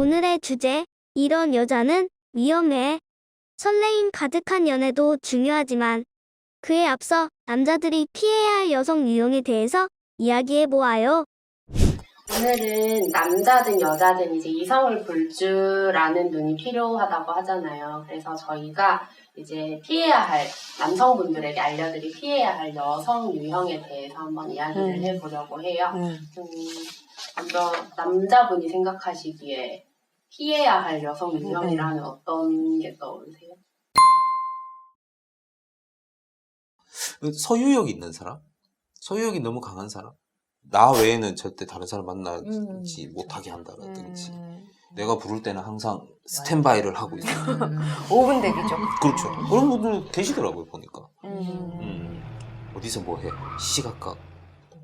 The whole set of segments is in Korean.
오늘의 주제, 이런 여자는 위험해. 설레임 가득한 연애도 중요하지만 그에 앞서 남자들이 피해야 할 여성 유형에 대해서 이야기해 보아요. 오늘은 남자든 여자든 이제 이성을 볼 줄 아는 눈이 필요하다고 하잖아요. 그래서 저희가 이제 피해야 할 남성분들에게 알려드릴 피해야 할 여성 유형에 대해서 한번 이야기를 음. 해보려고 해요. 음. 음, 먼저 남자분이 생각하시기에 피해야 할 여성 음. 유형이라는 어떤 게 떠오르세요? 소유욕 있는 사람? 소유욕이 너무 강한 사람? 나 외에는 절대 다른 사람 만나지 음. 못하게 한다라든지 음. 내가 부를 때는 항상 스탠바이를 하고 있어 음. 5분 대기죠. 그렇죠 그런 분들 계시더라고요 보니까 음. 음. 어디서 뭐해 시각각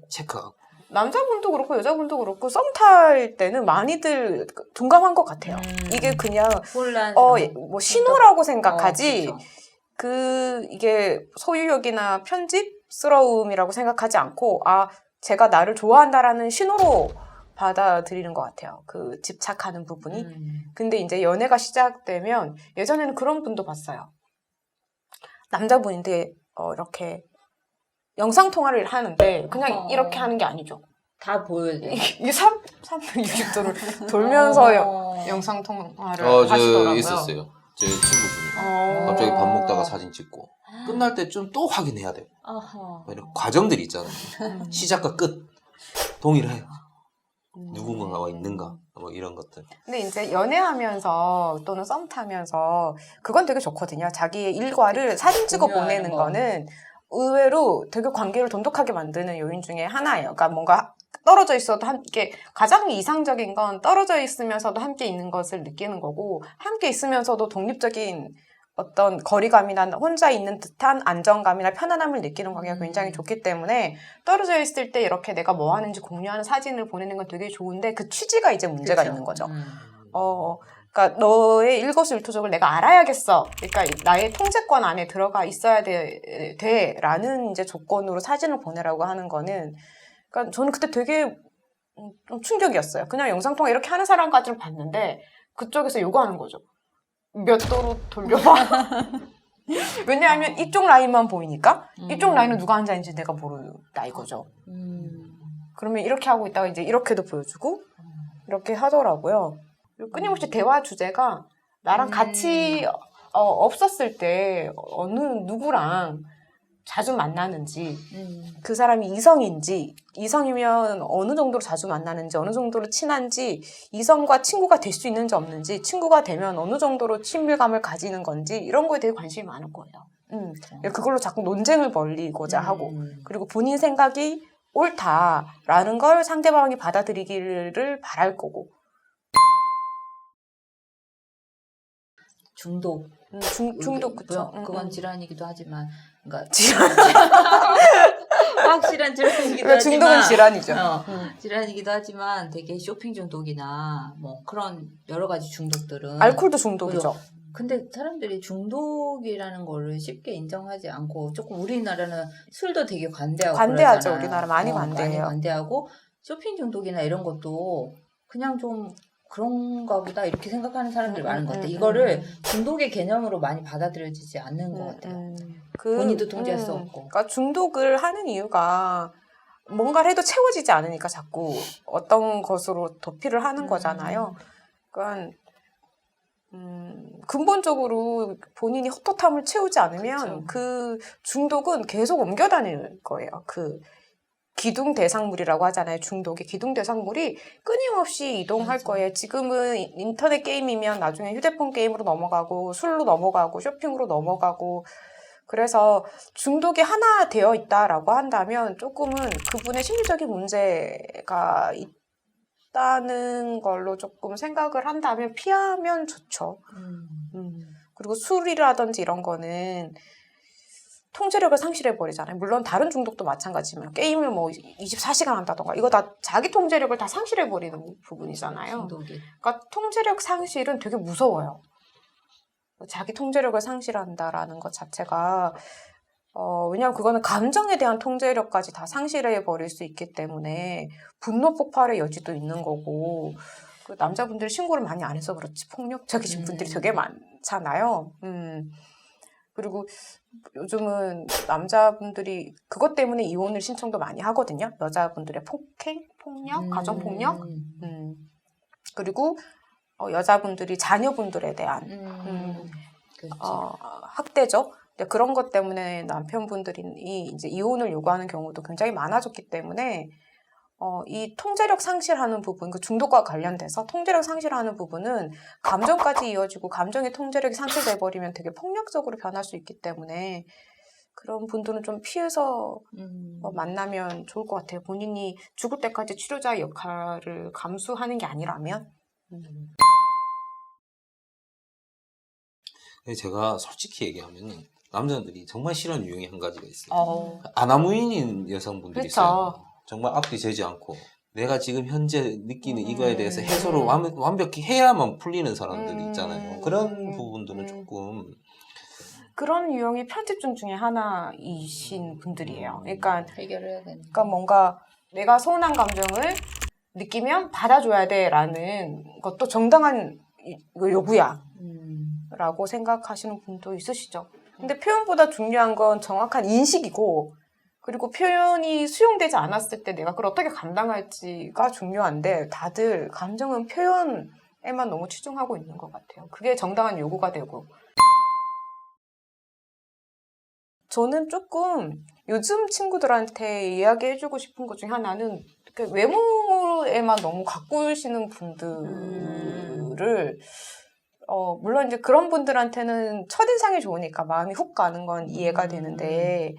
체크하고 남자분도 그렇고 여자분도 그렇고 썸 탈 때는 많이들 둔감한 것 같아요. 음. 이게 그냥 혼란. 어 뭐 신호라고 생각하지 어. 그 이게 소유욕이나 편집스러움이라고 생각하지 않고 아 제가 나를 좋아한다라는 신호로 받아들이는 것 같아요. 그 집착하는 부분이. 음. 근데 이제 연애가 시작되면 예전에는 그런 분도 봤어요. 남자분인데 어, 이렇게 영상 통화를 하는데 그냥 어. 이렇게 하는 게 아니죠. 다. 이게 3, 360도를 돌면서 영- 어. 영상 통화를 어 저 하시더라고요. 있었어요 제 친구 중에 어. 갑자기 밥 먹다가 사진 찍고 끝날 때쯤 또 확인해야 돼요. 뭐 이런 과정들이 있잖아요 음. 시작과 끝 동일해 음. 누군가가 있는가 뭐 이런 것들 근데 이제 연애하면서 또는 썸 타면서 그건 되게 좋거든요. 자기의 일과를 사진 찍어 공유하는 보내는 거. 거는 의외로 되게 관계를 돈독하게 만드는 요인 중에 하나예요. 그러니까 뭔가 떨어져 있어도 함께 가장 이상적인 건 떨어져 있으면서도 함께 있는 것을 느끼는 거고 함께 있으면서도 독립적인 어떤 거리감이나 혼자 있는 듯한 안정감이나 편안함을 느끼는 관계가 음. 굉장히 좋기 때문에 떨어져 있을 때 이렇게 내가 뭐 하는지 공유하는 사진을 보내는 건 되게 좋은데 그 취지가 이제 문제가 그렇죠. 있는 거죠. 음. 어, 그러니까 너의 일거수일투족을 내가 알아야겠어. 그러니까 나의 통제권 안에 들어가 있어야 돼, 돼라는 이제 조건으로 사진을 보내라고 하는 거는, 그러니까 저는 그때 되게 음, 좀 충격이었어요. 그냥 영상 통화 이렇게 하는 사람까지는 봤는데 그쪽에서 요구하는 거죠. 몇 도로 돌려봐. 왜냐하면 이쪽 라인만 보이니까 이쪽 음. 라인은 누가 앉아있는지 내가 모른다 이거죠. 음. 그러면 이렇게 하고 있다가 이제 이렇게도 보여주고 이렇게 하더라고요. 끊임없이 대화 주제가 나랑 음. 같이 어, 없었을 때 어느 누구랑 자주 만나는지 음. 그 사람이 이성인지 이성이면 어느 정도로 자주 만나는지 어느 정도로 친한지 이성과 친구가 될 수 있는지 없는지 친구가 되면 어느 정도로 친밀감을 가지는 건지 이런 거에 되게 관심이 많을 거예요. 음. 그걸로 자꾸 논쟁을 벌리고자 하고 음. 그리고 본인 생각이 옳다라는 걸 상대방이 받아들이기를 바랄 거고 중독. 음, 중, 중독 그쵸 뭐, 그건 음, 음. 질환이기도 하지만, 그러니까 질환 확실한 질환이기도 그러니까 중독은 하지만, 질환이죠 어, 음. 질환이기도 하지만 되게 쇼핑 중독이나 뭐 그런 여러 가지 중독들은 알코올도 중독이죠 근데 사람들이 중독이라는 거를 쉽게 인정하지 않고 조금 우리나라는 술도 되게 관대하고 관대하죠. 그러잖아요. 우리나라 많이 어, 관대해요. 많이 관대하고 쇼핑 중독이나 이런 것도 그냥 좀 그런가 보다 이렇게 생각하는 사람들이 음, 많은 것 음, 같아요. 음, 이거를 음. 중독의 개념으로 많이 받아들여지지 않는 것 같아요. 음, 그, 본인도 통제할 수 음, 없고. 그러니까 중독을 하는 이유가 뭔가를 해도 채워지지 않으니까 자꾸 어떤 것으로 도피를 하는 음. 거잖아요. 그러니까 음, 근본적으로 본인이 헛헛함을 채우지 않으면 그쵸. 그 중독은 계속 옮겨 다닐 거예요. 그 기둥 대상물이라고 하잖아요. 중독의 기둥 대상물이 끊임없이 이동할. 거예요. 지금은 인터넷 게임이면 나중에 휴대폰 게임으로 넘어가고 술로 넘어가고 쇼핑으로 넘어가고 그래서 중독이 하나 되어 있다라고 한다면 조금은 그분의 심리적인 문제가 있다는 걸로 조금 생각을 한다면 피하면 좋죠. 음. 음. 그리고 술이라든지 이런 거는 통제력을 상실해 버리잖아요. 물론 다른 중독도 마찬가지지만 게임을 뭐 24시간 한다던가 이거 다 자기 통제력을 다 상실해 버리는 부분이잖아요. 중독이. 그러니까 통제력 상실은 되게 무서워요. 자기 통제력을 상실한다라는 것 자체가 어, 왜냐하면 그거는 감정에 대한 통제력까지 다 상실해 버릴 수 있기 때문에 분노 폭발의 여지도 있는 거고 그 남자분들이 신고를 많이 안 해서 그렇지 폭력적이신 음. 분들이 되게 많잖아요. 음. 그리고 요즘은 남자분들이 그것 때문에 이혼을 신청도 많이 하거든요. 여자분들의 폭행, 폭력, 가정 폭력. 음. 음. 그리고 어, 여자분들이 자녀분들에 대한 음. 음. 어, 학대죠. 근데 그런 것 때문에 남편분들이 이제 이혼을 요구하는 경우도 굉장히 많아졌기 때문에 어, 이 통제력 상실하는 부분, 그 중독과 관련돼서 통제력 상실하는 부분은 감정까지 이어지고 감정의 통제력이 상실돼 버리면 되게 폭력적으로 변할 수 있기 때문에 그런 분들은 좀 피해서 음. 어, 만나면 좋을 것 같아요. 본인이 죽을 때까지 치료자의 역할을 감수하는 게 아니라면. 음. 근데 제가 솔직히 얘기하면 남자들이 정말 싫어하는 유형이 한 가지가 있어요. 어, 아나무인인 여성분들이 그쵸. 있어요. 정말 앞뒤 재지 않고 내가 지금 현재 느끼는 음. 이거에 대해서 해소를 완, 완벽히 해야만 풀리는 사람들이 음. 있잖아요. 그런 음. 부분들은 음. 조금 그런 유형이 편집증 중에 하나이신 분들이에요. 그러니까 해결해야 되니까. 그러니까 뭔가 내가 서운한 감정을 느끼면 받아줘야 돼라는 것도 정당한 이- 이거 요구야. 음. 라고 생각하시는 분도 있으시죠. 근데 표현보다 중요한 건 정확한 인식이고, 그리고 표현이 수용되지 않았을 때 내가 그걸 어떻게 감당할지가 중요한데, 다들 감정은 표현에만 너무 치중하고 있는 것 같아요. 그게 정당한 요구가 되고. 저는 조금 요즘 친구들한테 이야기해주고 싶은 것 중에 하나는 그 외모에만 너무 가꾸시는 분들을 어, 물론 이제 그런 분들한테는 첫인상이 좋으니까 마음이 훅 가는 건 이해가 음. 되는데,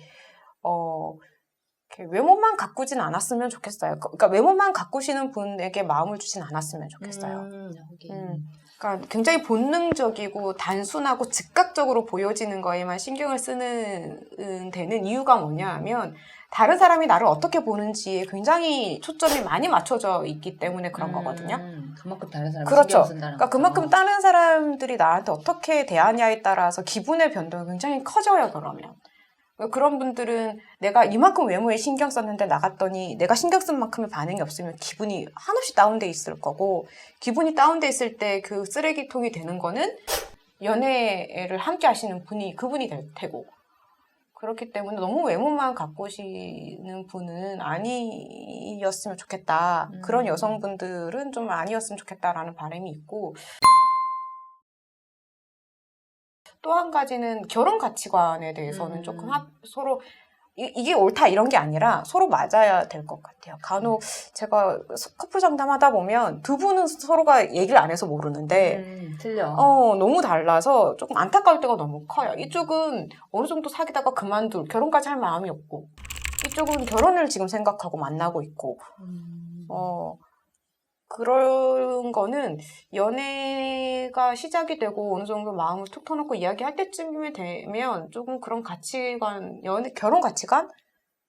어, 외모만 가꾸진 않았으면 좋겠어요. 그- 그러니까 외모만 가꾸시는 분에게 마음을 주진 않았으면 좋겠어요. 음. 음. 그러니까 굉장히 본능적이고 단순하고 즉각적으로 보여지는 거에만 신경을 쓰는 되는 이유가 뭐냐 하면 다른 사람이 나를 어떻게 보는지에 굉장히 초점이 많이 맞춰져 있기 때문에 그런 음, 거거든요. 그만큼 다른 사람 그렇죠. 그러니까. 그만큼 다른 사람들이 나한테 어떻게 대하냐에 따라서 기분의 변동이 굉장히 커져요, 그러면. 그러니까 그런 분들은 내가 이만큼 외모에 신경 썼는데 나갔더니 내가 신경 쓴 만큼의 반응이 없으면 기분이 한없이 다운돼 있을 거고 기분이 다운돼 있을 때 그 쓰레기통이 되는 거는 연애를 함께 하시는 분이 그분이 될 테고 그렇기 때문에 너무 외모만 가꾸시는 분은 아니었으면 좋겠다. 음. 그런 여성분들은 좀 아니었으면 좋겠다라는 바람이 있고 또 한 가지는 결혼 가치관에 대해서는 음. 조금 합- 서로 이, 게 옳다 이런 게 아니라 서로 맞아야 될 것 같아요. 간혹 제가 커플 상담하다 보면 두 분은 서로가 얘기를 안 해서 모르는데 음, 틀려. 어, 너무 달라서 조금 안타까울 때가 너무 커요. 이쪽은 어느 정도 사귀다가 그만둘, 결혼까지 할 마음이 없고, 이쪽은 결혼을 지금 생각하고 만나고 있고, 음. 어, 그런 거는 연애가 시작이 되고 어느 정도 마음을 툭 터놓고 이야기할 때쯤이 되면 조금 그런 가치관, 연애, 결혼 가치관?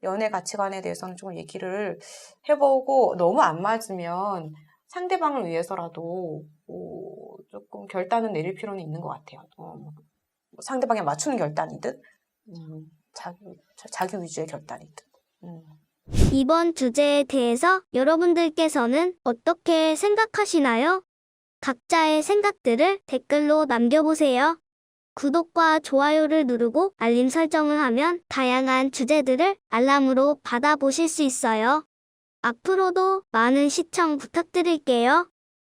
연애 가치관에 대해서는 조금 얘기를 해보고 너무 안 맞으면 상대방을 위해서라도 어, 조금 결단은 내릴 필요는 있는 것 같아요. 어, 뭐 상대방에 맞추는 결단이든 음, 자기, 자- 자기 위주의 결단이든. 음. 이번 주제에 대해서 여러분들께서는 어떻게 생각하시나요? 각자의 생각들을 댓글로 남겨보세요. 구독과 좋아요를 누르고 알림 설정을 하면 다양한 주제들을 알람으로 받아보실 수 있어요. 앞으로도 많은 시청 부탁드릴게요.